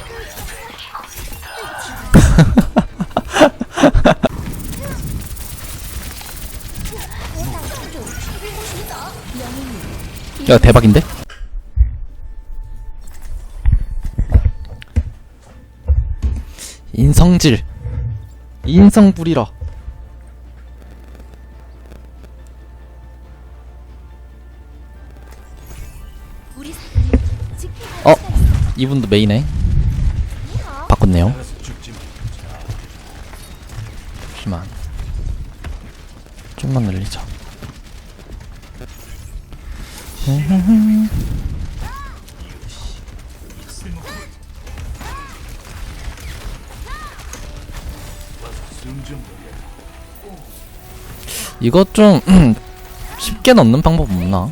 야 대박인데? 인성질. 인성 부리러. 어 이분도 메이네 바꿨네요. 잠시만. 좀만 늘리자 이거 좀 쉽게 넣는 방법 없나?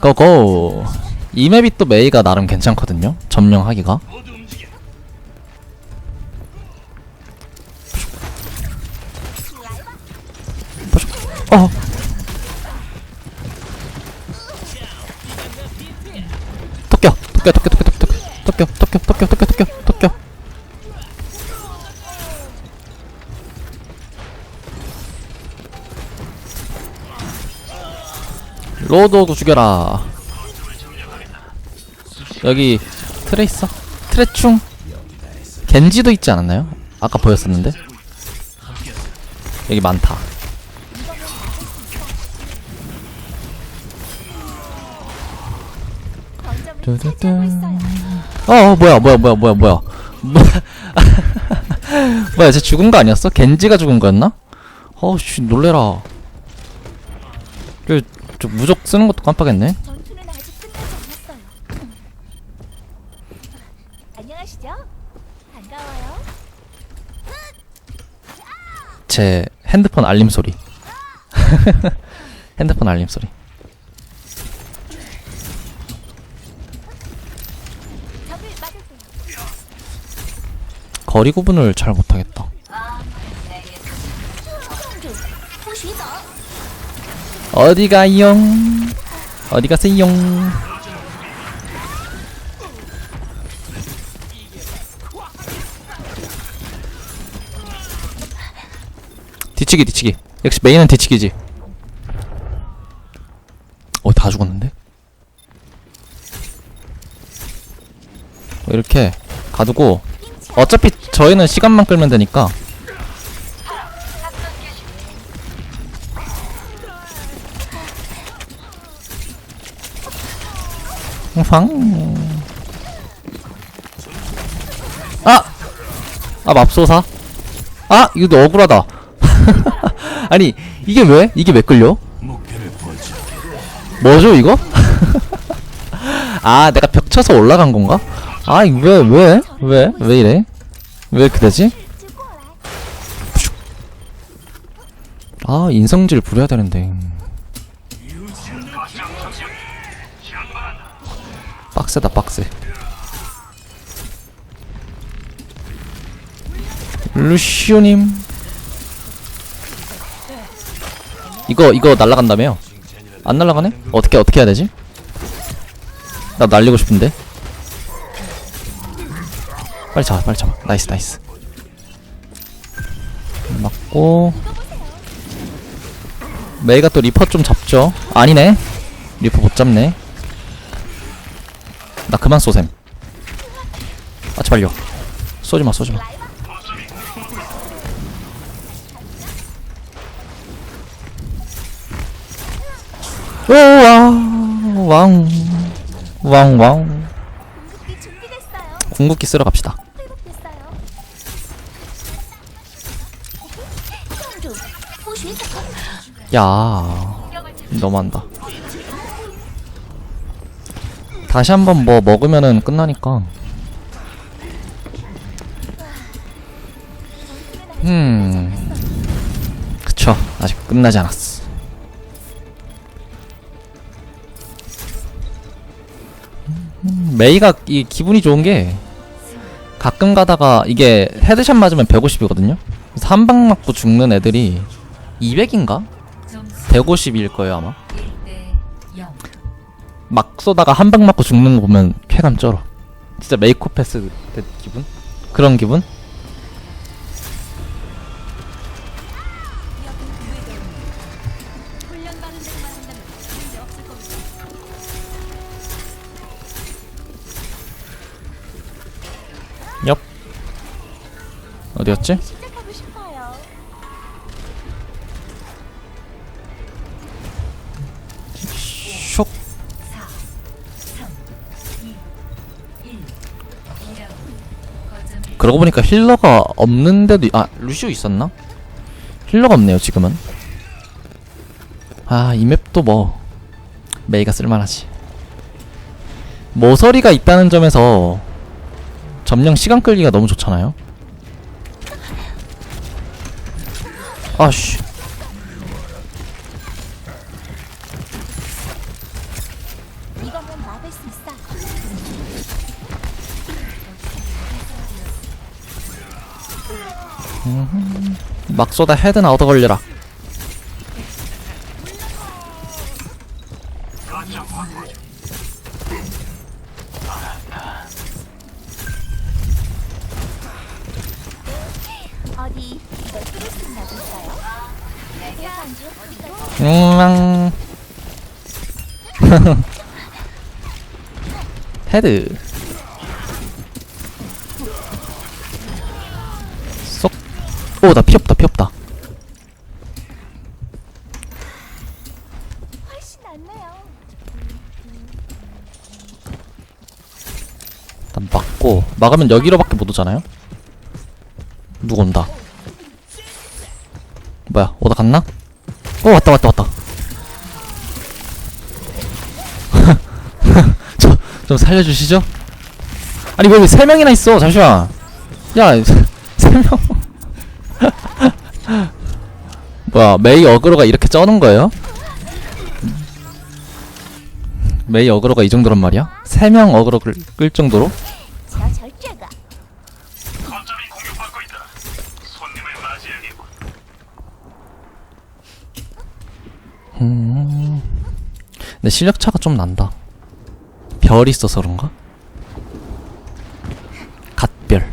고고 이 맵이 또 메이가 나름 괜찮거든요? 점령하기가 어 토끼 토끼 토끼 토끼 토끼 토끼 토끼 토끼 토끼 토끼 토끼 로드오그 죽여라 여기 트레이서 트레충 겐지도 있지 않았나요? 아까 보였었는데 여기 많다 어, 어 뭐야 뭐야 뭐야 뭐야 뭐야 뭐- 뭐야 쟤 죽은 거 아니었어? 겐지가 죽은 거였나? 어우씨 놀래라 저, 저 무적 쓰는 것도 깜빡했네. 안녕하시죠? 반가워요. 제 핸드폰 알림 소리 핸드폰 알림 소리 적을 막을게요. 거리 구분을 잘 못하겠다. 어디 가요? 어디 가세요? 뒤치기 뒤치기 역시 메인은 뒤치기지 어 다 죽었는데? 뭐 이렇게 가두고 어차피 저희는 시간만 끌면 되니까 팡. 아! 아, 맙소사? 아! 이거 너 억울하다. 아니, 이게 왜? 이게 왜 끌려? 뭐죠, 이거? 아, 내가 벽 쳐서 올라간 건가? 아, 이거 왜, 왜? 왜? 왜 이래? 왜 그대지? 아 인성질 부려야 되는데 빡세다 빡세 루시오님 이거 이거 날라간다며 안 날라가네? 어떻게 어떻게 해야 되지? 나 날리고 싶은데 빨리 잡아, 빨리 잡아. 나이스, 나이스. 맞고. 메이가 또 리퍼 좀 잡죠. 아니네. 리퍼 못 잡네. 나 그만 쏘셈. 아 제발요. 쏘지마 쏘지마. 오와 왕 왕왕 궁극기 준비됐어요. 궁극기 쓰러 갑시다. 야 너무한다. 다시 한번 뭐 먹으면은 끝나니까. 음 그쵸. 아직 끝나지 않았어. 음, 메이가 이 기분이 좋은 게 가끔 가다가 이게 헤드샷 맞으면 150이거든요. 그래서 한 방 맞고 죽는 애들이 200인가? 150일 거예요 아마. 막 쏘다가 한 방 맞고 죽는 거 보면 쾌감 쩔어. 진짜 메이크업 패스 된 기분? 그런 기분? 어디였지? 시작하고 싶어요. 쇽 그러고 보니까 힐러가 없는데도 이- 아 루시오 있었나? 힐러가 없네요 지금은 아 이 맵도 뭐 메이가 쓸만하지 모서리가 있다는 점에서 점령 시간 끌기가 너무 좋잖아요 아씨. 이거면 막을 수 있어. 막 쏘다 헤드나 얻어 걸려라 어디 이걸 뚫을 수 있나 볼까요? 내가 안 줘. 음 헤드. 쏙 오 나 피 없다 피 없다. 훨씬 낫네요. 일단 막고. 막으면 여기로밖에 못 오잖아요? 누구 온다. 뭐야 오다 갔나? 어 왔다 왔다 왔다 저, 좀 살려주시죠 아니 왜 세 명이나 있어 잠시만 야세명 뭐야 메이 어그로가 이렇게 쩌는 거예요? 메이 어그로가 이 정도란 말이야? 세 명 어그로 끌, 끌 정도로? 근데 실력 차가 좀 난다. 별 있어서 그런가? 갓별.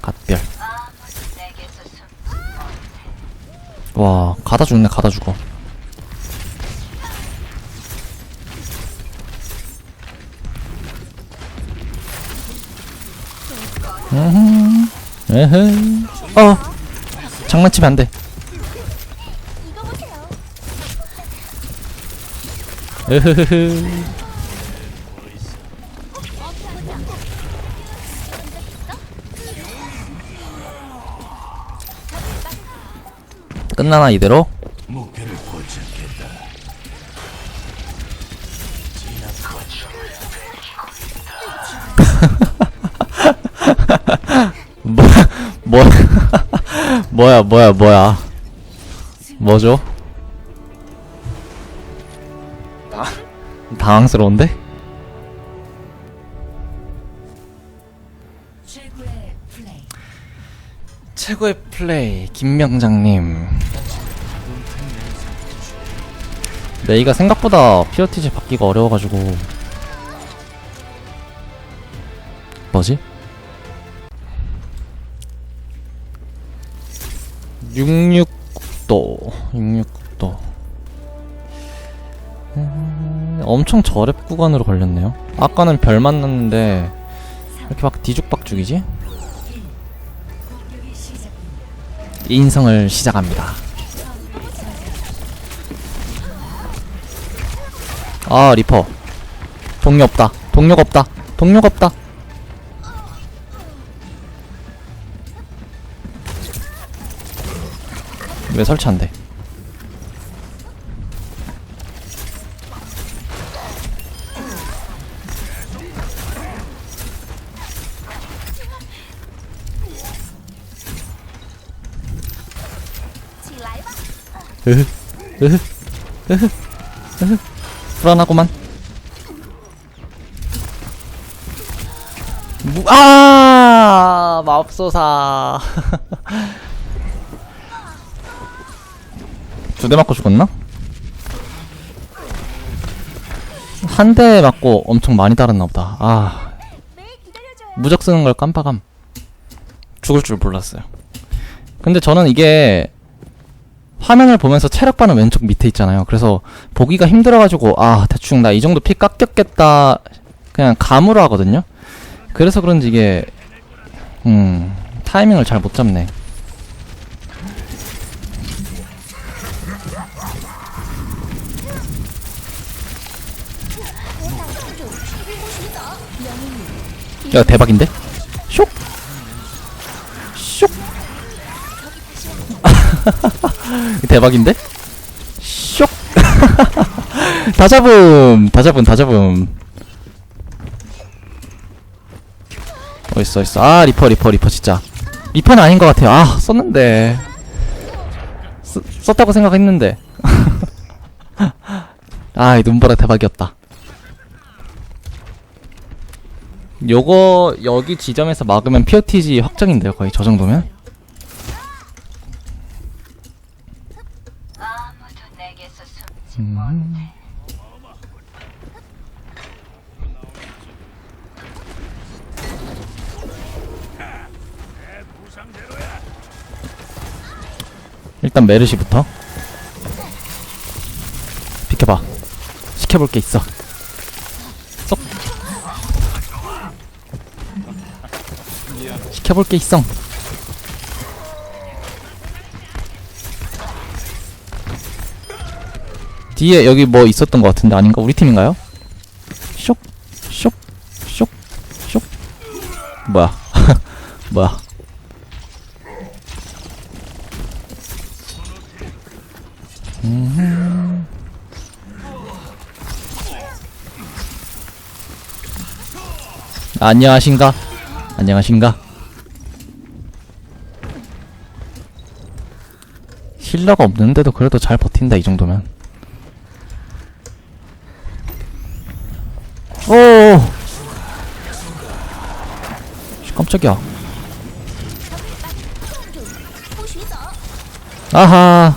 갓별. 와, 가다 죽네, 가다 죽어. 음, 에헤. 어, 장난치면 안 돼. 이거 보세요. 으흐흐흐. 끝나나 이대로? 목표를 포착했다. 뭐, 뭐, 뭐야, 뭐야, 뭐야. 뭐죠? 당황스러운데? 최고의 플레이. 김명장님. 메이가 생각보다 POTG 받기가 어려워가지고. 뭐지? 66도, 66도. 음, 엄청 저랩 구간으로 걸렸네요. 아까는 별 만났는데, 이렇게 막 뒤죽박죽이지? 인성을 시작합니다. 아 리퍼 동료 없다 동료가 없다 동료가 없다 왜 설치 안 돼? 불안하구만 무, 아 맙소사 두 대 맞고 죽었나? 한 대 맞고 엄청 많이 달았나 보다 아 무적 쓰는 걸 깜빡함. 죽을 줄 몰랐어요. 근데 저는 이게 화면을 보면서 체력 바는 왼쪽 밑에 있잖아요. 그래서 보기가 힘들어가지고 아 대충 나 이 정도 피 깎였겠다 그냥 감으로 하거든요. 그래서 그런지 이게 음 타이밍을 잘 못 잡네. 야 대박인데? 대박인데? 쇽! 다 잡음! 다 잡음, 다 잡음. 어딨어, 어딨어. 아, 리퍼, 리퍼, 리퍼, 진짜. 리퍼는 아닌 것 같아요. 아, 썼는데. 쓰, 썼다고 생각했는데. 아, 이 눈보라 대박이었다. 요거 여기 지점에서 막으면 POTG 확정인데요 거의 저 정도면 아무도 내게서 숨지 음. 일단 메르시부터. 비켜봐. 시켜볼 게 있어. 쏙 시켜볼 게 있어 뒤에 여기 뭐 있었던 것 같은데 아닌가? 우리 팀인가요? 쇽, 쇽, 쇽, 쇽. 뭐야? 뭐야? 음. 안녕하신가? 안녕하신가? 힐러가 없는데도 그래도 잘 버틴다 이 정도면. 깜짝이야. 아하.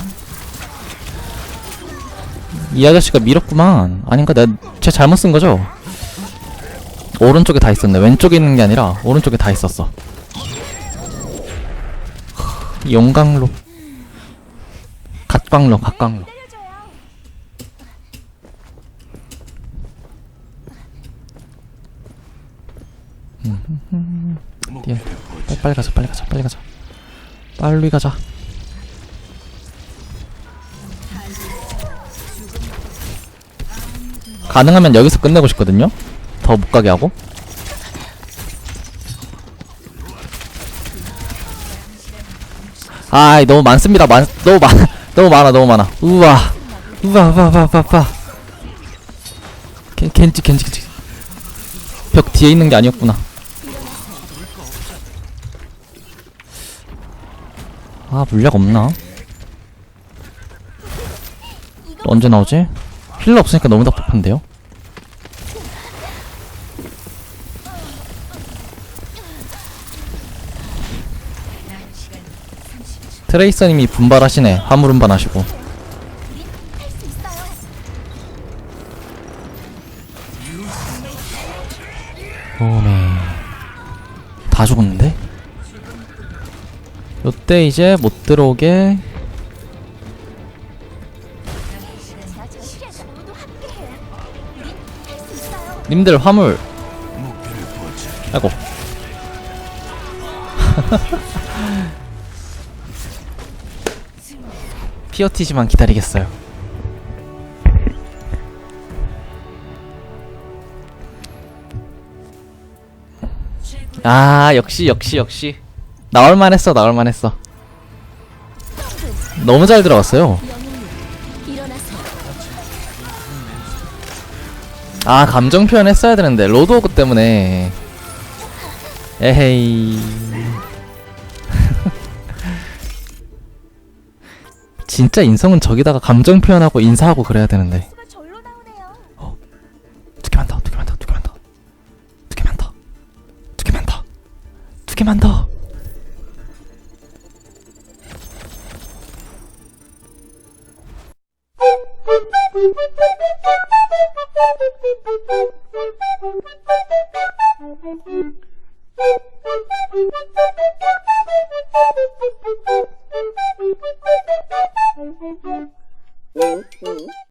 이 아저씨가 밀었구만. 아닌가? 내가 쟤 잘못 쓴 거죠? 오른쪽에 다 있었네. 왼쪽에 있는 게 아니라 오른쪽에 다 있었어. 용광로. 갓광로, 갓광로. 뛰어. 빨리, 빨리 가자, 빨리 가자, 빨리 가자. 빨리 가자. 가능하면 여기서 끝내고 싶거든요. 더 못 가게 하고. 아, 너무 많습니다. 많, 너무 많, 너무 많아, 너무 많아. 우와, 우와, 우와, 우와, 우와, 우와. 겐, 겐지, 겐지, 겐지. 벽 뒤에 있는 게 아니었구나. 아, 물약 없나? 언제 나오지? 힐러 없으니까 너무 답답한데요? 트레이서님이 분발하시네. 화물 운반하시고. 오메. 다 죽었는데? 요때 이제 못 들어오게. 님들 화물. 아이고. 피어티지만 기다리겠어요 아 역시 역시 역시. 나올만 했어 나올만 했어. 너무 잘 들어갔어요. 아 감정 표현 했어야 되는데 로드 오그 때문에. 에헤이. 진짜 인성은 저기다가 감정 표현하고 인사하고 그래야 되는데 두 개만